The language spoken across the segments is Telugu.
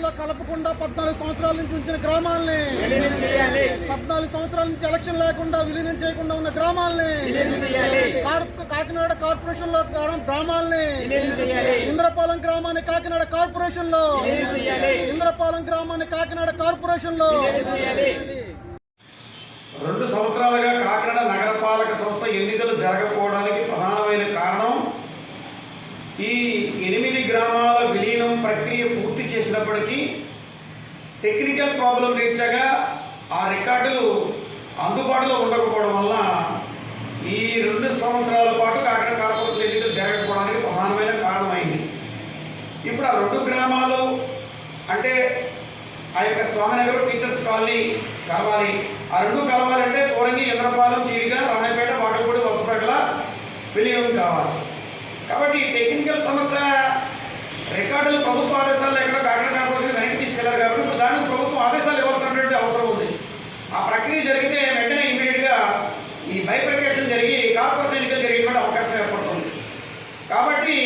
కార్పొరేషన్లో కలపకుండా పద్నాలుగు సంవత్సరాల నుంచి ఉంచిన గ్రామాల్ని పద్నాలుగు సంవత్సరాల నుంచి ఎలక్షన్ లేకుండా విలీనం చేయకుండా ఉన్న గ్రామాల్ని విలీనం చేయాలి. కార్- కాకినాడ కార్పొరేషన్లో గ్రా- గ్రామాల్ని ఇంద్రపాలెం గ్రామాన్ని కాకినాడ కార్పొరేషన్లో ఇంద్రపాలెం గ్రామాన్ని కాకినాడ కార్పొరేషన్లో రెండు సంవత్సరాలుగా కాకినాడ నగరపాలక సంస్థ ఎన్నికలు జరగకపోవడానికి ప్రధానమైన కారణం ఈ ఎనిమిది గ్రామాల విలీనం ప్రక్రియ పూర్తి చేసినప్పటికీ టెక్నికల్ ప్రాబ్లం రీత్యాగా ఆ రికార్డులు అందుబాటులో ఉండకపోవడం వల్ల ఈ రెండు సంవత్సరాల పాటు కాకినాడ కార్పొరేషన్ ఎన్నికలు జరగకపోవడానికి ప్రధానమైన కారణమైంది. ఇప్పుడు ఆ రెండు గ్రామాలు అంటే ఆ యొక్క స్వామినగర్ టీచర్స్ కాలనీ కలవాలి. ఆ రెండు కలవాలంటే కోరంగి ఇంద్రపాలెం చీరిగా రమణపేట వాకలపూడి వలసపేటల విలీనం కావాలి. కాబట్టి టెక్నికల్ సమస్య రికార్డులు ప్రభుత్వ ఆదేశాలు లేకుండా కాకినాడ కార్పొరేషన్ వెనక్కి తీసుకెళ్ళారు కాబట్టి ఇప్పుడు దానికి ప్రభుత్వం ఆదేశాలు ఇవ్వాల్సినటువంటి అవసరం ఉంది ఆ ప్రక్రియ జరిగితే వెంటనే ఇమీడియట్గా ఈ బైఫర్కేషన్ జరిగి కార్పొరేషన్ ఎన్నికలు జరిగేటువంటి అవకాశం ఏర్పడుతుంది కాబట్టి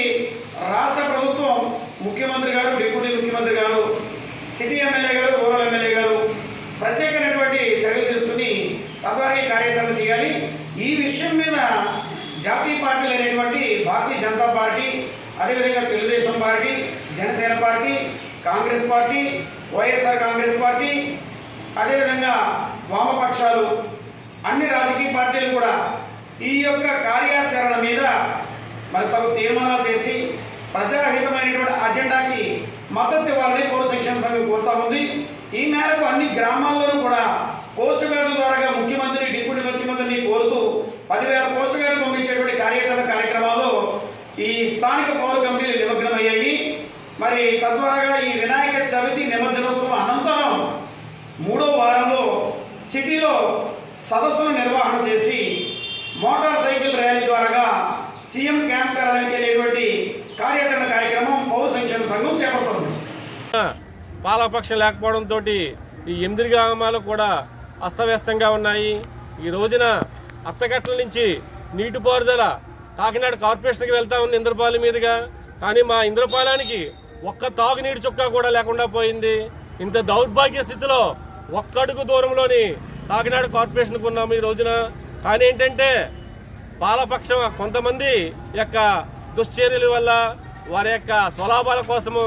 రాష్ట్ర ప్రభుత్వం ముఖ్యమంత్రి గారు డిప్యూటీ ముఖ్యమంత్రి గారు సిటీ ఎమ్మెల్యే గారు రూరల్ ఎమ్మెల్యే గారు ప్రత్యేకమైనటువంటి చర్యలు తీసుకుని తద్వారా కార్యాచరణ చేయాలి. ఈ విషయం మీద జాతీయ పార్టీలు అనేటువంటి భారతీయ జనతా పార్టీ అదేవిధంగా Telugu Desam party Janasena party Congress party YSR Congress party అదేవిధంగా వామపక్షాలు అన్ని రాజకీయ పార్టీలు కూడా ఈ యొక్క కార్యాచరణ మీద మరి తగు తీర్మానాలు చేసి ప్రజాహితమైనటువంటి అజెండాకి మద్దతు ఇవ్వాలని పౌర శిక్షణ సంఘం కోరుతా ఉంది. ఈ మేరకు అన్ని గ్రామాల్లోనూ కూడా పోస్ట్ కార్డుల ద్వారా ముఖ్యమంత్రి డిప్యూటీ ముఖ్యమంత్రిని కోరుతూ పదివేల పోస్ట్ కార్డులు పంపించేటువంటి కార్యాచరణ కార్యక్రమాల్లో ఈ స్థానిక పౌర కమిటీలు నిమగ్నమయ్యాయి. మరి తద్వారాగా ఈ వినాయక చవితి నిమజ్జనోత్సవం అనంతరం మూడో వారంలో సిటీలో సదస్సును నిర్వహణ చేసి మోటార్ సైకిల్ ర్యాలీ ద్వారా సీఎం క్యాంప్ కార్యాలయానికి కార్యాచరణ కార్యక్రమం పౌర సంక్షేమ సంఘం చేపడుతుంది. పాలపక్షం లేకపోవడంతో ఈ ఎనిమిది గ్రామాలు కూడా అస్తవ్యస్తంగా ఉన్నాయి. ఈ రోజున అత్తగట్ల నుంచి నీటిపారుదల కాకినాడ కార్పొరేషన్కి వెళ్తా ఉంది ఇంద్రపాలెం మీదుగా. కానీ మా ఇంద్రపాలానికి ఒక్క తాగునీటి చుక్క కూడా లేకుండా పోయింది. ఇంత దౌర్భాగ్య స్థితిలో ఒక్కడుగు దూరంలోని కాకినాడ కార్పొరేషన్కి ఉన్నాము ఈ రోజున. కానీ ఏంటంటే పాలపక్షం కొంతమంది యొక్క దుశ్చర్యల వల్ల వారి యొక్క స్వలాభాల కోసము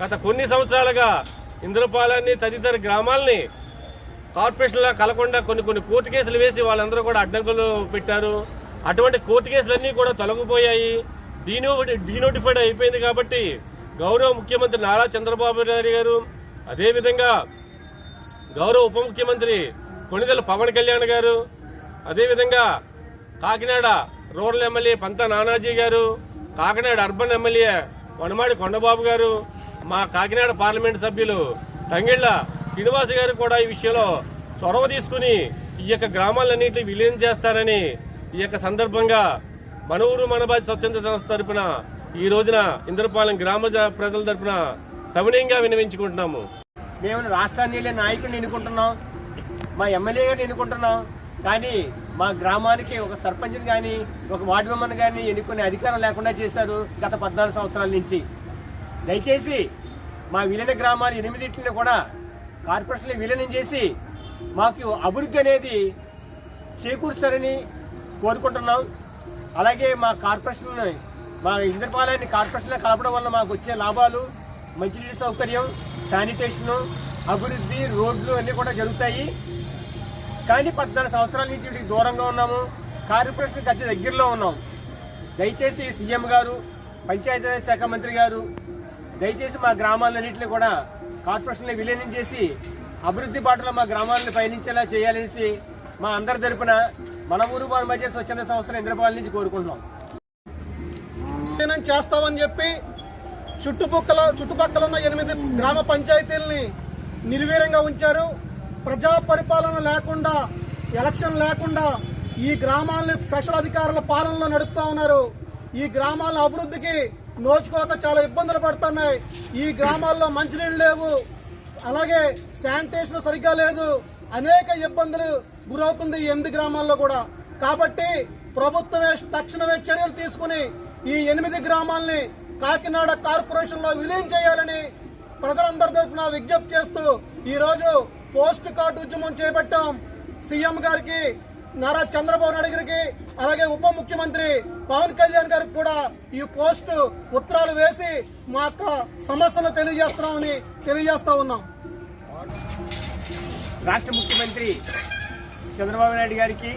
గత కొన్ని సంవత్సరాలుగా ఇంద్రపాలెన్ని తదితర గ్రామాలని కార్పొరేషన్లో కలకుండా కొన్ని కొన్ని కోర్టు కేసులు వేసి వాళ్ళందరూ కూడా అడ్డంకులు పెట్టారు. అటువంటి కోర్టు కేసులన్నీ కూడా తొలగిపోయాయి. డీనో డీనోటిఫైడ్ అయిపోయింది కాబట్టి గౌరవ ముఖ్యమంత్రి నారా చంద్రబాబు నాయుడు గారు అదేవిధంగా గౌరవ ఉప ముఖ్యమంత్రి కొణిదెల పవన్ కళ్యాణ్ గారు అదేవిధంగా కాకినాడ రూరల్ ఎమ్మెల్యే పంత నానాజీ గారు కాకినాడ అర్బన్ ఎమ్మెల్యే వనమాడి కొండబాబు గారు మా కాకినాడ పార్లమెంట్ సభ్యులు తంగిళ్ళ శ్రీనివాస గారు కూడా ఈ విషయంలో చొరవ తీసుకుని ఈ యొక్క గ్రామాలన్నింటినీ విలీనం చేస్తారని ఈ యొక్క సందర్భంగా మన ఊరు మన స్వచ్ఛంద సంస్థ తరపున ఈ రోజున ఇంద్రపాలెం గ్రామ ప్రజల తరపున సవినయంగా వినవించుకుంటున్నాము. మేము రాష్ట్రాన్ని నాయకుడిని ఎన్నుకుంటున్నాం మా ఎమ్మెల్యే గారిని ఎన్నుకుంటున్నాం కానీ మా గ్రామానికి ఒక సర్పంచ్ని కానీ ఒక వార్డు మెంబర్ని కానీ ఎన్నుకునే అధికారం లేకుండా చేశారు గత పద్నాలుగు సంవత్సరాల నుంచి. దయచేసి మా విలీన గ్రామాలు ఎనిమిదింటిని కూడా కార్పొరేషన్లు విలీనం చేసి మాకు అభివృద్ధి అనేది చేకూరుస్తారని కోరుకుంటున్నాం. అలాగే మా కార్పొరేషన్ మా ఇంద్రపాలయాన్ని కార్పొరేషన్లో కలపడం వల్ల మాకు వచ్చే లాభాలు మంచినీటి సౌకర్యం శానిటేషన్ అభివృద్ధి రోడ్లు అన్నీ కూడా జరుగుతాయి. కానీ పద్నాలుగు సంవత్సరాల నుంచి వీటికి దూరంగా ఉన్నాము. కార్పొరేషన్కి అతి దగ్గరలో ఉన్నాం. దయచేసి సీఎం గారు పంచాయతీరాజ్ శాఖ మంత్రి గారు దయచేసి మా గ్రామాలన్నింటినీ కూడా కార్పొరేషన్లో విలీనం చేసి అభివృద్ధి బాటలో మా గ్రామాలను పయనించేలా చేయాలనేసి మా అందరి తరపున మన ఊరు మన మధ్య స్వచ్ఛంద సంస్థల ఇంద్రపాల నుంచి కోరుకుంటున్నాం. చేస్తామని చెప్పి చుట్టుపక్కల చుట్టుపక్కల ఉన్న ఎనిమిది గ్రామ పంచాయతీల్ని నిర్వీర్యంగా ఉంచారు. ప్రజా పరిపాలన లేకుండా ఎలక్షన్ లేకుండా ఈ గ్రామాలని స్పెషల్ అధికారుల పాలనలో నడుపుతా ఉన్నారు. ఈ గ్రామాల అభివృద్ధికి నోచుకోక చాలా ఇబ్బందులు పడుతున్నాయి. ఈ గ్రామాల్లో మంచినీళ్ళు లేవు. అలాగే శానిటేషన్ సరిగ్గా లేదు. అనేక ఇబ్బందులు గురవుతుంది ఈ ఎనిమిది గ్రామాల్లో కూడా. కాబట్టి ప్రభుత్వమే తక్షణమే చర్యలు తీసుకుని ఈ ఎనిమిది గ్రామాల్ని కాకినాడ కార్పొరేషన్లో విలీనం చేయాలని ప్రజలందరి తరపున విజ్ఞప్తి చేస్తూ ఈరోజు పోస్ట్ కార్డు ఉద్యమం చేపట్టాం. సీఎం గారికి నారా చంద్రబాబు నాయుడు గారికి అలాగే ఉప ముఖ్యమంత్రి పవన్ కళ్యాణ్ గారికి కూడా ఈ పోస్ట్ ఉత్తరాలు వేసి మా యొక్క సమస్యను తెలియజేస్తున్నామని తెలియజేస్తా ఉన్నాం. రాష్ట్ర ముఖ్యమంత్రి చంద్రబాబు నాయుడు గారికి